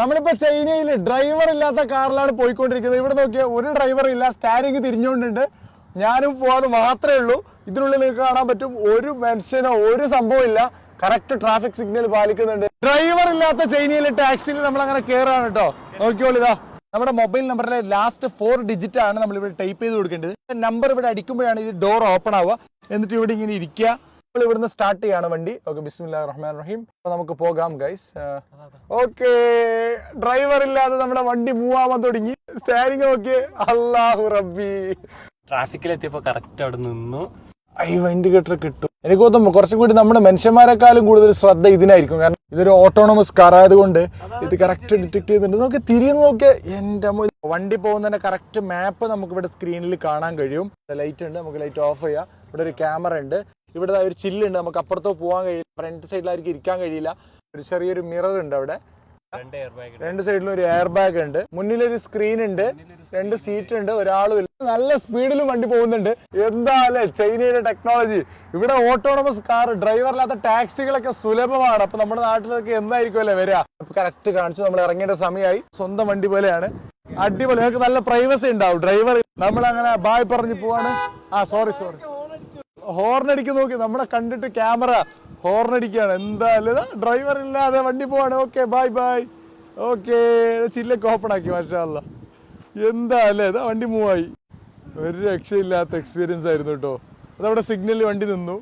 നമ്മളിപ്പോ ചൈനയിൽ ഡ്രൈവർ ഇല്ലാത്ത കാറിലാണ് പോയിക്കൊണ്ടിരിക്കുന്നത്. ഇവിടെ നോക്കിയാൽ ഒരു ഡ്രൈവർ ഇല്ല സ്റ്റാരിങ് തിരിഞ്ഞുകൊണ്ടുണ്ട് ഞാനും പോവാതെ മാത്രമേ ഉള്ളൂ. ഇതിനുള്ളിൽ നിങ്ങൾക്ക് കാണാൻ പറ്റും ഒരു മനുഷ്യനോ ഒരു സംഭവം ഇല്ല. കറക്റ്റ് ട്രാഫിക് സിഗ്നൽ പാലിക്കുന്നുണ്ട്. ഡ്രൈവർ ഇല്ലാത്ത ചൈനയിലെ ടാക്സിയിൽ നമ്മൾ അങ്ങനെ കയറാണ് കേട്ടോ നോക്കിയോളിതാ നമ്മുടെ മൊബൈൽ നമ്പറിലെ ലാസ്റ്റ് ഫോർ ഡിജിറ്റ് ആണ് നമ്മൾ ഇവിടെ ടൈപ്പ് ചെയ്ത് കൊടുക്കേണ്ടത്. നമ്പർ ഇവിടെ അടിക്കുമ്പോഴാണ് ഇത് ഡോർ ഓപ്പൺ ആവുക. എന്നിട്ട് ഇവിടെ ഇങ്ങനെ ഇരിക്കുക. നമ്മൾ ഇവിടുന്ന് സ്റ്റാർട്ട് ചെയ്യാണ് വണ്ടി. ഓക്കെ ബിസ്മില്ലാ റഹ്മാൻ റഹീം. അപ്പൊ നമുക്ക് പോകാം ഗൈസ് ഓക്കെ ഡ്രൈവർ ഇല്ലാതെ നമ്മുടെ വണ്ടി മൂവ് ആവാൻ തുടങ്ങി. സ്റ്റാരിങ് നോക്കിയേ. അള്ളാഹു റബ്ബി. ട്രാഫിക്കിലെത്തിയപ്പോ കറക്റ്റ് അവിടെ നിന്നു. ഐ ഈ കെട്ടർ കിട്ടും. എനിക്ക് തോന്നുന്നു കുറച്ചും കൂടി നമ്മുടെ മനുഷ്യന്മാരെക്കാളും കൂടുതൽ ശ്രദ്ധ ഇതിനായിരിക്കും. കാരണം ഇതൊരു ഓട്ടോണമസ് കാർ ആയതുകൊണ്ട് ഇത് കറക്റ്റ് ഡിറ്റക്ട് ചെയ്യുന്നുണ്ട്. നമുക്ക് തിരിഞ്ഞു നോക്കിയാൽ എന്റെ വണ്ടി പോകുന്നതിന്റെ കറക്റ്റ് മാപ്പ് നമുക്ക് ഇവിടെ സ്ക്രീനിൽ കാണാൻ കഴിയും. ലൈറ്റ് ഉണ്ട് നമുക്ക് ലൈറ്റ് ഓഫ് ചെയ്യാം. ഇവിടെ ഒരു ക്യാമറ ഉണ്ട്. ഇവിടെ ഒരു ചില്ലുണ്ട്. നമുക്ക് അപ്പുറത്തോ പോകാൻ കഴിയില്ല. ഫ്രണ്ട് സൈഡിലായിരിക്കും ഇരിക്കാൻ കഴിയില്ല. ഒരു ചെറിയൊരു മിറർ ഉണ്ട് അവിടെ. രണ്ട് സൈഡിലും ഒരു എയർ ബാഗ് ഉണ്ട്. മുന്നിലൊരു സ്ക്രീൻ ഉണ്ട്. രണ്ട് സീറ്റ് ഉണ്ട്. ഒരാളും ഇല്ല. നല്ല സ്പീഡിലും വണ്ടി പോകുന്നുണ്ട്. എന്താ അല്ലേ ചൈനയുടെ ടെക്നോളജി ഇവിടെ ഓട്ടോണമസ് കാർ ഡ്രൈവർ ഇല്ലാത്ത ടാക്സികളൊക്കെ സുലഭമാണ്. അപ്പൊ നമ്മുടെ നാട്ടിലൊക്കെ എന്തായിരിക്കും അല്ലേ വരിക കറക്റ്റ് കാണിച്ചു. നമ്മൾ ഇറങ്ങേണ്ട സമയമായി. സ്വന്തം വണ്ടി പോലെയാണ്. അടിപൊളി. നിങ്ങൾക്ക് നല്ല പ്രൈവസി ഉണ്ടാവും. ഡ്രൈവർ നമ്മൾ അങ്ങനെ ബായ് പറഞ്ഞു പോവാണ്. ആ സോറി സോറി ഹോർൺ അടിക്ക് നോക്കി. നമ്മളെ കണ്ടിട്ട് ക്യാമറ ഹോർണടിക്കുകയാണ് എന്തായാലും ഡ്രൈവർ ഇല്ലാതെ വണ്ടി പോവാണ്. ഓക്കെ ബൈ ബൈ ഓക്കെ ചില്ലൊക്കെ ഓപ്പൺ ആക്കി മാഷാല്ല എന്താ അല്ലേ ഇതാ വണ്ടി മൂവായി ഒരു രക്ഷയില്ലാത്ത എക്സ്പീരിയൻസ് ആയിരുന്നു കേട്ടോ അതവിടെ സിഗ്നലിൽ വണ്ടി നിന്നു.